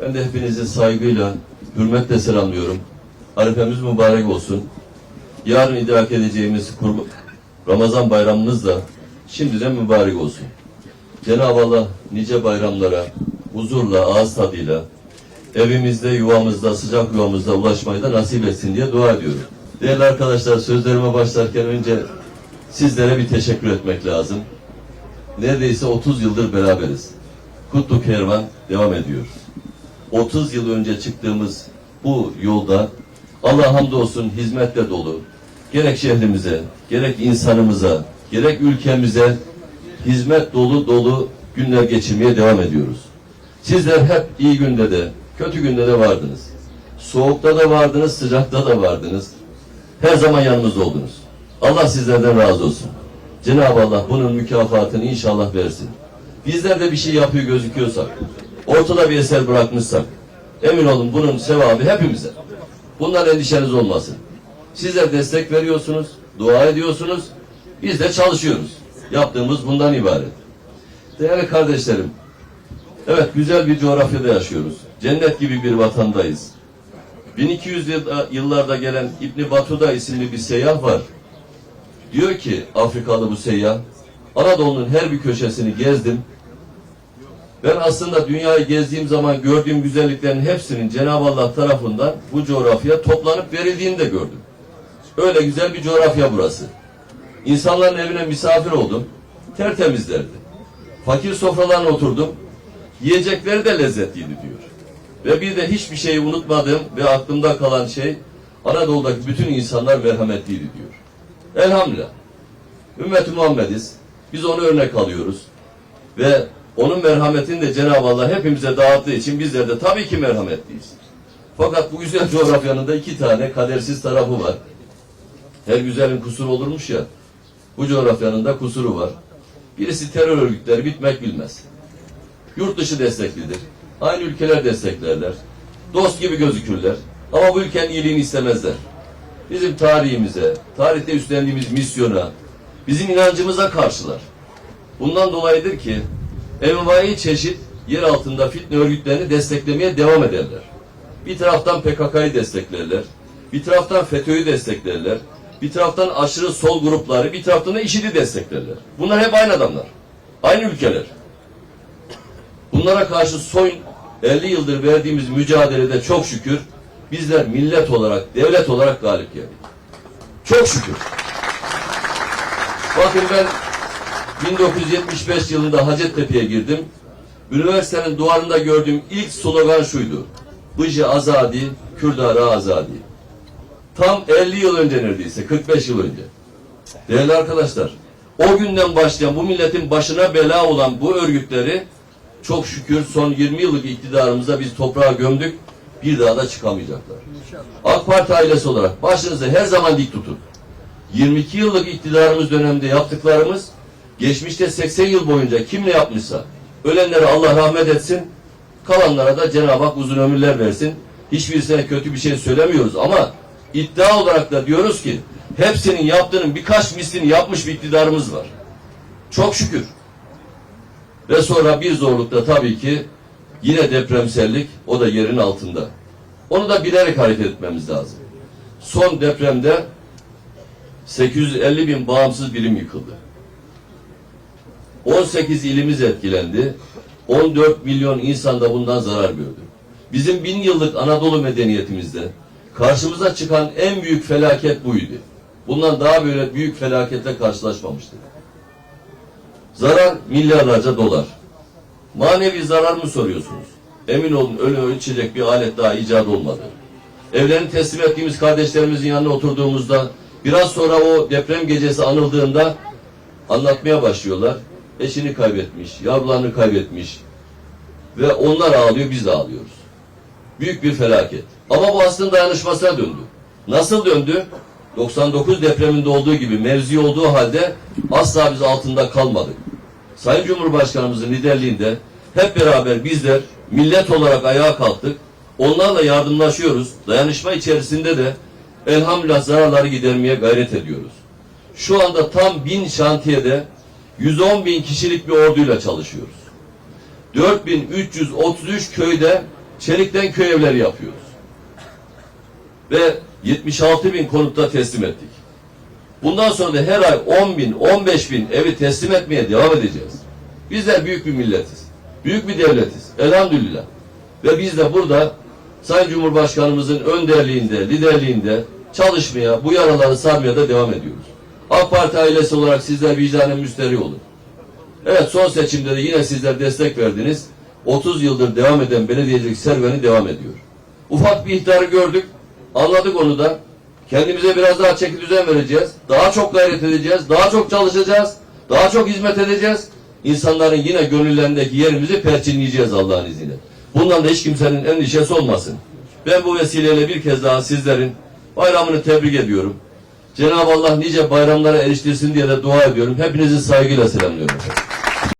Ben de hepinizi saygıyla, hürmetle selamlıyorum. Arifemiz mübarek olsun. Yarın idrak edeceğimiz Ramazan bayramımız da şimdiden mübarek olsun. Cenab-ı Allah nice bayramlara huzurla, ağız tadıyla evimizde, yuvamızda, sıcak yuvamızda ulaşmayı da nasip etsin diye dua ediyorum. Değerli arkadaşlar sözlerime başlarken önce sizlere bir teşekkür etmek lazım. Neredeyse 30 yıldır beraberiz. Kutlu Kervan devam ediyor. 30 yıl önce çıktığımız bu yolda Allah hamdolsun hizmetle dolu. Gerek şehrimize, gerek insanımıza, gerek ülkemize hizmet dolu dolu günler geçirmeye devam ediyoruz. Sizler hep iyi günde de, kötü günde de vardınız. Soğukta da vardınız, sıcakta da vardınız. Her zaman yanımızda oldunuz. Allah sizlerden razı olsun. Cenab-ı Allah bunun mükafatını inşallah versin. Bizler de bir şey yapıyor gözüküyorsak, ortada bir eser bırakmışsak, emin olun bunun sevabı hepimize. Bundan endişeniz olmasın. Sizler destek veriyorsunuz, dua ediyorsunuz, biz de çalışıyoruz. Yaptığımız bundan ibaret. Değerli kardeşlerim, evet güzel bir coğrafyada yaşıyoruz. Cennet gibi bir vatandayız. 1200 yılda- yıllarda gelen İbni Batuda isimli bir seyyah var. Diyor ki Afrikalı bu seyyah, Anadolu'nun her bir köşesini gezdim. Ben aslında dünyayı gezdiğim zaman gördüğüm güzelliklerin hepsinin Cenab-ı Allah tarafından bu coğrafyaya toplanıp verildiğini de gördüm. Öyle güzel bir coğrafya burası. İnsanların evine misafir oldum. Tertemizlerdi. Fakir sofralarına oturdum. Yiyecekleri de lezzetliydi diyor. Ve bir de hiçbir şeyi unutmadığım ve aklımda kalan şey Anadolu'daki bütün insanlar merhametliydi diyor. Elhamdülillah. Ümmet-i Muhammediz. Biz onu örnek alıyoruz. Ve onun merhametini de Cenab-ı Allah hepimize dağıttığı için bizler de tabii ki merhametliyiz. Fakat bu güzel coğrafyanın da iki tane kadersiz tarafı var. Her güzelin kusuru olurmuş ya. Bu coğrafyanın da kusuru var. Birisi terör örgütleri bitmek bilmez. Yurt dışı desteklidir. Aynı ülkeler desteklerler. Dost gibi gözükürler. Ama bu ülkenin iyiliğini istemezler. Bizim tarihimize, tarihte üstlendiğimiz misyona, bizim inancımıza karşılar. Bundan dolayıdır ki envai çeşit yer altında fitne örgütlerini desteklemeye devam ederler. Bir taraftan PKK'yı desteklerler, bir taraftan FETÖ'yü desteklerler, bir taraftan aşırı sol grupları, bir taraftan da IŞİD'i desteklerler. Bunlar hep aynı adamlar, aynı ülkeler. Bunlara karşı son 50 yıldır verdiğimiz mücadelede çok şükür bizler millet olarak, devlet olarak galip geldik. Çok şükür. Bakın ben 1975 yılında Hacettepe'ye girdim. Üniversitenin duvarında gördüğüm ilk slogan şuydu. Bıcı azadi, Kürdara azadi. Tam 50 yıl önce neredeyse, 45 yıl önce. Değerli arkadaşlar, o günden başlayan bu milletin başına bela olan bu örgütleri çok şükür son 20 yıllık iktidarımızda biz toprağa gömdük. Bir daha da çıkamayacaklar. AK Parti ailesi olarak başınızı her zaman dik tutun. 22 yıllık iktidarımız döneminde yaptıklarımız geçmişte 80 yıl boyunca kim ne yapmışsa ölenlere Allah rahmet etsin kalanlara da Cenab-ı Hak uzun ömürler versin. Hiçbirisine kötü bir şey söylemiyoruz ama iddia olarak da diyoruz ki hepsinin yaptığının birkaç mislini yapmış bir iktidarımız var. Çok şükür. Ve sonra bir zorlukta tabii ki yine depremsellik o da yerin altında. Onu da bilerek hareket etmemiz lazım. Son depremde 850 bin bağımsız birim yıkıldı. 18 ilimiz etkilendi. 14 milyon insan da bundan zarar gördü. Bizim bin yıllık Anadolu medeniyetimizde karşımıza çıkan en büyük felaket buydu. Bundan daha böyle büyük felaketle karşılaşmamıştık. Zarar milyarlarca dolar. Manevi zarar mı soruyorsunuz? Emin olun öyle ölçecek bir alet daha icat olmadı. Evlerini teslim ettiğimiz kardeşlerimizin yanına oturduğumuzda biraz sonra o deprem gecesi anıldığında anlatmaya başlıyorlar. Eşini kaybetmiş, yavrularını kaybetmiş ve onlar ağlıyor biz de ağlıyoruz. Büyük bir felaket. Ama bu aslında dayanışmasına döndü. Nasıl döndü? 99 depreminde olduğu gibi mevzi olduğu halde asla biz altında kalmadık. Sayın Cumhurbaşkanımızın liderliğinde hep beraber bizler millet olarak ayağa kalktık. Onlarla yardımlaşıyoruz. Dayanışma içerisinde de elhamdülillah zararları gidermeye gayret ediyoruz. Şu anda tam bin şantiyede 110 bin kişilik bir orduyla çalışıyoruz. 4333 köyde çelikten köy evleri yapıyoruz. Ve 76 bin konutta teslim ettik. Bundan sonra da her ay 10 bin, 15 bin evi teslim etmeye devam edeceğiz. Bizler büyük bir milletiz. Büyük bir devletiz. Elhamdülillah. Ve biz de burada Sayın Cumhurbaşkanımızın önderliğinde, liderliğinde çalışmaya, bu yaraları sarmaya da devam ediyoruz. AK Parti ailesi olarak sizler vicdanen müsterih olun. Evet son seçimde de yine sizler destek verdiniz. 30 yıldır devam eden belediyecilik serüveni devam ediyor. Ufak bir ihtarı gördük. Anladık onu da. Kendimize biraz daha çeki düzen vereceğiz. Daha çok gayret edeceğiz. Daha çok çalışacağız. Daha çok hizmet edeceğiz. İnsanların yine gönüllerindeki yerimizi perçinleyeceğiz Allah'ın izniyle. Bundan da hiç kimsenin endişesi olmasın. Ben bu vesileyle bir kez daha sizlerin bayramını tebrik ediyorum. Cenab-ı Allah nice bayramlara eriştirsin diye de dua ediyorum. Hepinizi saygıyla selamlıyorum.